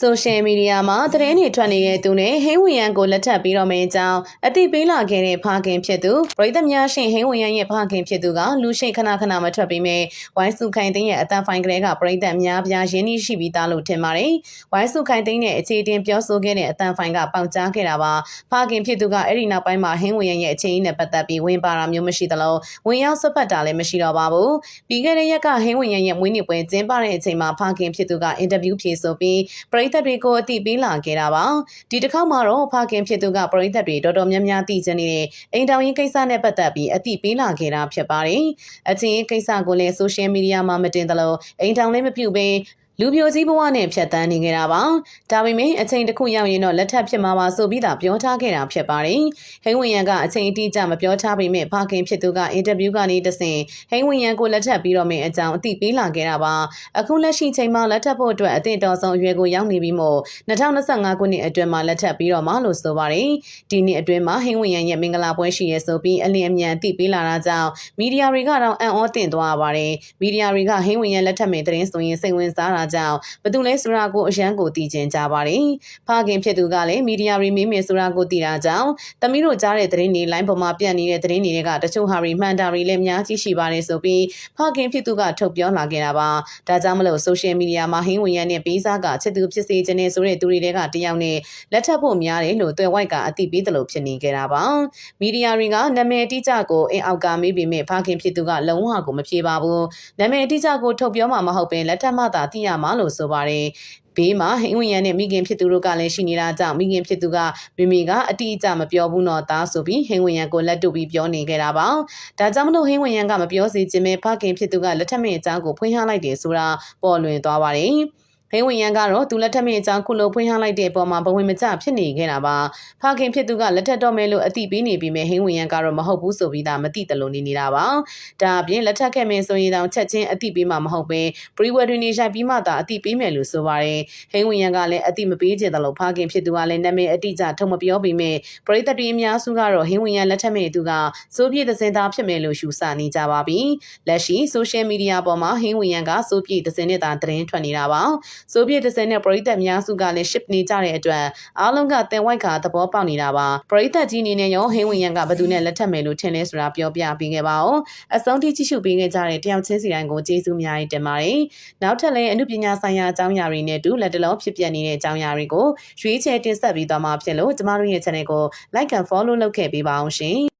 ဆိုရှယ်မီဒီယာမှာသတင်းတွေထွက်နေတဲ့သူနဲ့ဟင်းဝင်ရန်ကိုလက်ထပ်ပြီးတော့မယ့်အကြောင်းအသိပေးလာခဲ့တဲ့ဖခင်ဖြစ်သူပရိသတ်များရှင်ဟင်းဝင်ရန်ရဲ့ဖခင်ဖြစ်သူကလူရှိခဏခဏမထွက်ပြီးမဲ့ဝိုင်းစုခိုင်သိန်းရဲ့အတန်ဖိုင်ကလေးကပရိသတ်များပြားရင်းနှီးရှိပြီးသားလို့ထင်ပါတယ်။ဝိုင်းစုခိုင်သိန်းရဲ့အခြေတင်ပြောဆိုခဲ့တဲ့အတန်ဖိုင်ကပေါက်ကြားခဲ့တာပါ။ဖခင်ဖြစ်သူကအဲ့ဒီနောက်ပိုင်းမှာဟင်းဝင်ရန်ရဲ့အခြေအနေနဲ့ပတ်သက်ပြီးဝင်ပါတာမျိုးမရှိသလိုဝင်ရောက်ဆွတ်ဖက်တာလည်းမရှိတော့ပါဘူး။ပြီးခဲ့တဲ့ရက်ကဟင်းဝင်ရန်ရဲ့မွေးနေ့ပွဲကျင်းပတဲ့အချိန်မှာဖခင်ဖြစ်သူကအင်တာဗျူးဖြေဆိုပြီးပရိသတ်တွေကိုအသိပေးလာခဲ့တာပါဒီတစ်ခေါက်မှာတော့ဖခင်ဖြစ်သူကပရိသတ်တွေတော်တော်များများသိချင်နေတဲ့အိမ်တောင်ရေးကိစ္စနဲ့ပတ်သက်ပြီးအသိပေးလာခဲ့တာဖြစ်ပါတယ်အချင်းကိစ္စကိုလည်းဆိုရှယ်မီဒီယာမှာမတင်သလိုအိမ်တောင်လည်းမပြုတ်ဘဲ လူပြိုကြီးဘဝနဲ့ဖြတ်တန်းနေကြတာပါ။ဒါပေမဲ့အချိန်တစ်ခုရောက်ရင်တော့လက်ထပ်ဖြစ်မှာပါဆိုပြီးသာပြောထားခဲ့တာဖြစ်ပါတယ်။ဟိန်းဝင်ရန်ကအချိန်အတိအကျမပြောထားပေမဲ့ဖခင်ဖြစ်သူကအင်တာဗျူးကနေတဆင့်ဟိန်းဝင်ရန်ကိုလက်ထပ်ပြီးတော့မယ့်အကြောင်းအသိပေးလာခဲ့တာပါ။အခုလက်ရှိချိန်မှာလက်ထပ်ဖို့အတွက်အသင့်တော်ဆုံးအရွယ်ကိုရောက်နေပြီးမို့2025ခုနှစ်အတွင်းမှာလက်ထပ်ပြီးတော့မှလို့ဆိုပါတယ်။ဒီနှစ်အတွင်းမှာဟိန်းဝင်ရန်ရဲ့မင်္ဂလာပွဲရှိရဲဆိုပြီးအလင်းအမြန်အသိပေးလာတာကြောင့်မီဒီယာတွေကတော့အံ့ဩတင်သွားပါတယ်။မီဒီယာတွေကဟိန်းဝင်ရန်လက်ထပ်မယ့်သတင်းဆိုရင်စိတ်ဝင်စားတာကြောင့်ဘသူလဲဆိုတာကိုအရန်ကိုသိကျင်ကြပါတယ်။ဖခင်ဖြစ်သူကလည်းမီဒီယာတွေမင်းမင်းဆိုတာကိုသိတာကြောင့်သမီးတို့ကြားတဲ့သတင်းတွေ line ပေါ်မှာပြန့်နေတဲ့သတင်းတွေကတချို့ဟာတွေမှန်တာတွေလည်းအများကြီးရှိပါတယ်ဆိုပြီးဖခင်ဖြစ်သူကထုတ်ပြောလာခဲ့တာပါ။ဒါကြောင့်မလို့ social media မှာဟင်းဝင်ရတဲ့ပေးစားကချစ်သူဖြစ်စေခြင်းနဲ့ဆိုတဲ့သူတွေကတယောက်နဲ့လက်ထပ်ဖို့များတယ်လို့တွယ်ဝိုက်ကအသိပေးတယ်လို့ဖြစ်နေကြတာပါ။မီဒီယာတွေကနာမည်အတိအကျကိုအင်အောက်ကမေးပြီးမြဖခင်ဖြစ်သူကလုံးဝကိုမဖြေပါဘူး။နာမည်အတိအကျကိုထုတ်ပြောမှာမဟုတ်ပင်လက်ထပ်မှသာသိရမှာလို့ဆိုပါတယ်။ဘေးမှာဟိန်းဝင်ရနဲ့မိခင်ဖြစ်သူတို့ကလည်းရှိနေတာကြောင့်မိခင်ဖြစ်သူကမိမိကအတိအကျမပြောဘူးတော့သားဆိုပြီးဟိန်းဝင်ရကိုလက်တူပြီးပြောနေခဲ့တာပါ။ဒါကြောင့်မလို့ဟိန်းဝင်ရကမပြောစီခြင်းပဲဖခင်ဖြစ်သူကလက်ထက်မင်းအကြောင်းကိုဖွင့်ဟလိုက်တယ်ဆိုတာပေါ်လွင်သွားပါတယ်။ ဟိန်းဝင်ရန်ကတော့သူလက်ထက်မင်းအကြောင်းခုလိုဖွင့်ဟလိုက်တဲ့အပေါ်မှာဘဝင်မကျဖြစ်နေခဲ့တာပါဖခင်ဖြစ်သူကလက်ထက်တော့မဲလို့အတိပေးနေပြီးမြဟိန်းဝင်ရန်ကတော့မဟုတ်ဘူးဆိုပြီးသားမသိတလို့နေနေတာပါဒါအပြင်လက်ထက်ခဲ့မယ်ဆိုရင်တောင်ချက်ချင်းအတိပေးမှာမဟုတ်ပဲ pre-wedding နေရိုက်ပြီးမှသာအတိပေးမယ်လို့ဆိုပါတယ်ဟိန်းဝင်ရန်ကလည်းအတိမပေးချင်တယ်လို့ဖခင်ဖြစ်သူကလည်းနာမည်အတိအကျထုတ်မပြောပေမဲ့ပရိသတ်တွေအများစုကတော့ဟိန်းဝင်ရန်လက်ထက်မဲ့သူကစိုးပြေသစင်သားဖြစ်မယ်လို့ရှုဆနေကြပါပြီလက်ရှိ social media ပေါ်မှာဟိန်းဝင်ရန်ကစိုးပြေသစင်နဲ့သာသတင်းထွက်နေတာပါဆိုဗီယက်တစ်ဆယ်နဲ့ပရိသတ်များစုကလည်း ship နေကြတဲ့အတွက်အားလုံးကတင်ဝိုက်ကသဘောပေါက်နေတာပါပရိသတ်ကြီးအနေနဲ့ရောဟင်းဝင်ရန်ကဘယ်သူနဲ့လက်ထပ်မယ်လို့ထင်လဲဆိုတာပြောပြပေးခဲ့ပါဦးအဆုံးထိကြည့်ရှုပေးခဲ့ကြတဲ့တယောက်ချင်းစီတိုင်းကိုကျေးဇူးများတင်ပါတယ်နောက်ထပ်လည်းအမှုပညာဆိုင်ရာအကြောင်းအရာတွေနဲ့တူလက်တလုံးဖြစ်ပျက်နေတဲ့အကြောင်းအရာတွေကိုရွေးချယ်တင်ဆက်ပေးသွားမှာဖြစ်လို့ကျမတို့ရဲ့ channel ကို like and follow လုပ်ခဲ့ပေးပါအောင်ရှင်